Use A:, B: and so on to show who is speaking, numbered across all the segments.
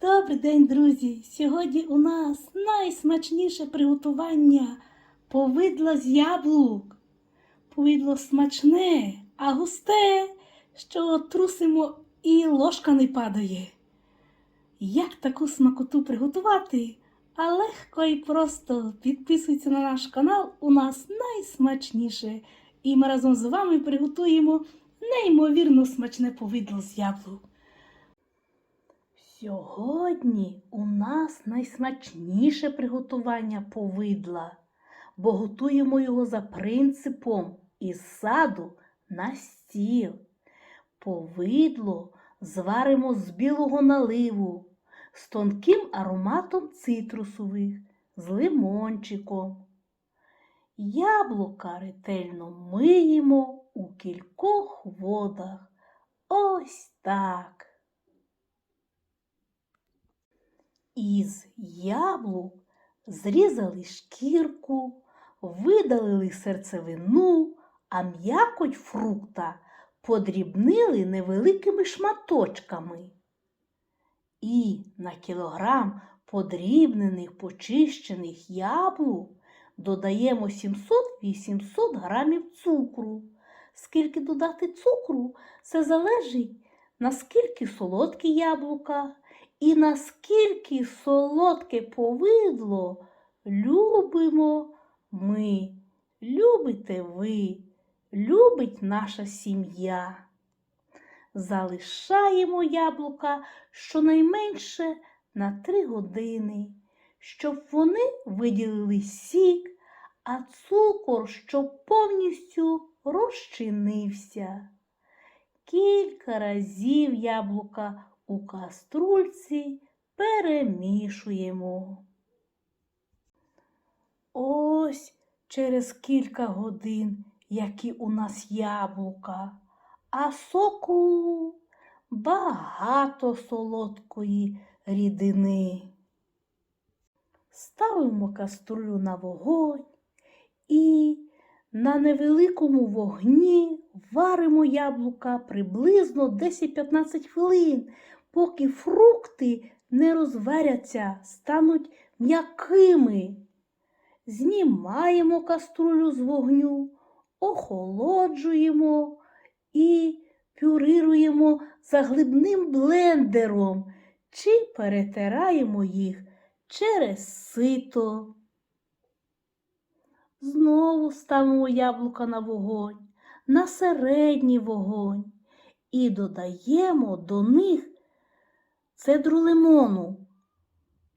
A: Добрий день, друзі! Сьогодні у нас найсмачніше приготування повидла з яблук. Повидло смачне, а густе, що трусимо і ложка не падає. Як таку смакоту приготувати? А легко і просто підписуйся на наш канал. У нас найсмачніше. І ми разом з вами приготуємо неймовірно смачне повидло з яблук. Сьогодні у нас найсмачніше приготування повидла, бо готуємо його за принципом із саду на стіл. Повидло зваримо з білого наливу, з тонким ароматом цитрусових, з лимончиком. Яблука ретельно миємо у кількох водах. Ось так. Із яблук зрізали шкірку, видалили серцевину, а м'якоть фрукта подрібнили невеликими шматочками. І на кілограм подрібнених почищених яблук додаємо 700-800 грамів цукру. Скільки додати цукру, це залежить наскільки солодкі яблука і наскільки солодке повидло любимо ми, любите ви, любить наша сім'я. Залишаємо яблука щонайменше на три години, щоб вони виділили сік, а цукор щоб повністю розчинився. Кілька разів яблука у каструльці перемішуємо. Ось через кілька годин, які у нас яблука, а соку багато солодкої рідини. Ставимо каструлю на вогонь і на невеликому вогні варимо яблука приблизно 10-15 хвилин, поки фрукти не розваряться, стануть м'якими. Знімаємо каструлю з вогню, охолоджуємо і пюрируємо заглибним блендером чи перетираємо їх через сито. Знову ставимо яблука на вогонь, на середній вогонь і додаємо до них цедру лимону,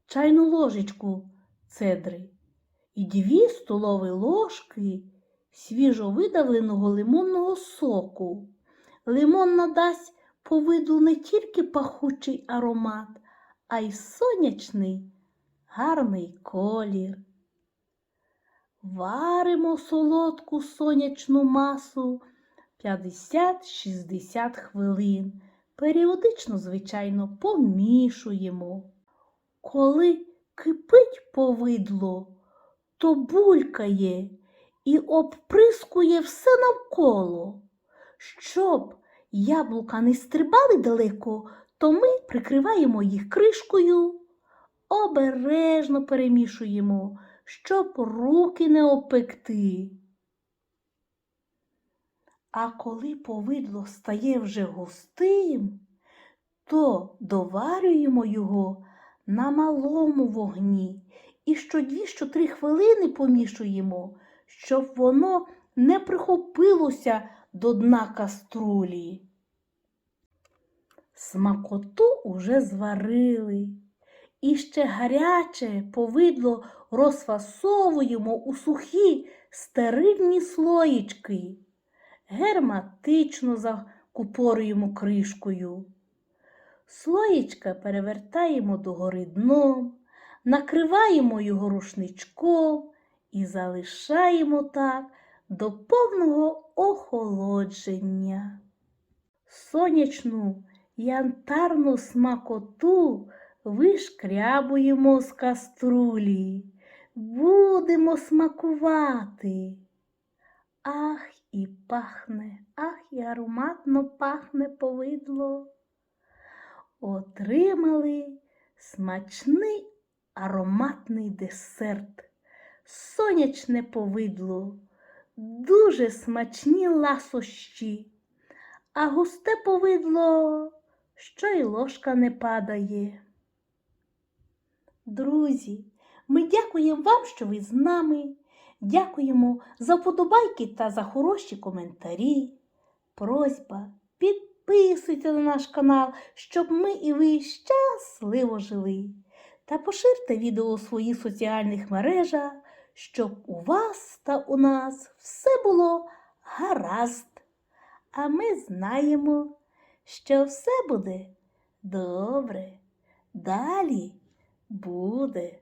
A: чайну ложечку цедри і дві столові ложки свіжовидавленого лимонного соку. Лимон надасть повидлу не тільки пахучий аромат, а й сонячний гарний колір. Варимо солодку сонячну масу 50-60 хвилин. Періодично, звичайно, помішуємо. Коли кипить повидло, то булькає і обприскує все навколо. Щоб яблука не стрибали далеко, то ми прикриваємо їх кришкою, обережно перемішуємо щоб руки не опекти. А коли повидло стає вже густим, то доварюємо його на малому вогні і що дві, що три хвилини помішуємо, щоб воно не прихопилося до дна каструлі. Смакоту уже зварили. І ще гаряче повидло розфасовуємо у сухі стерильні слоїчки, герматично закупорюємо кришкою. Слоїчка перевертаємо догори дном, накриваємо його рушничком і залишаємо так до повного охолодження. Сонячну янтарну смакоту вишкрябуємо з каструлі, будемо смакувати. Ах, і пахне, ах, і ароматно пахне повидло. Отримали смачний ароматний десерт, сонячне повидло, дуже смачні ласощі, а густе повидло, що й ложка не падає. Друзі, ми дякуємо вам, що ви з нами. Дякуємо за вподобайки та за хороші коментарі. Просьба, підписуйте на наш канал, щоб ми і ви щасливо жили. Та поширте відео у своїх соціальних мережах, щоб у вас та у нас все було гаразд. А ми знаємо, що все буде добре. Далі буде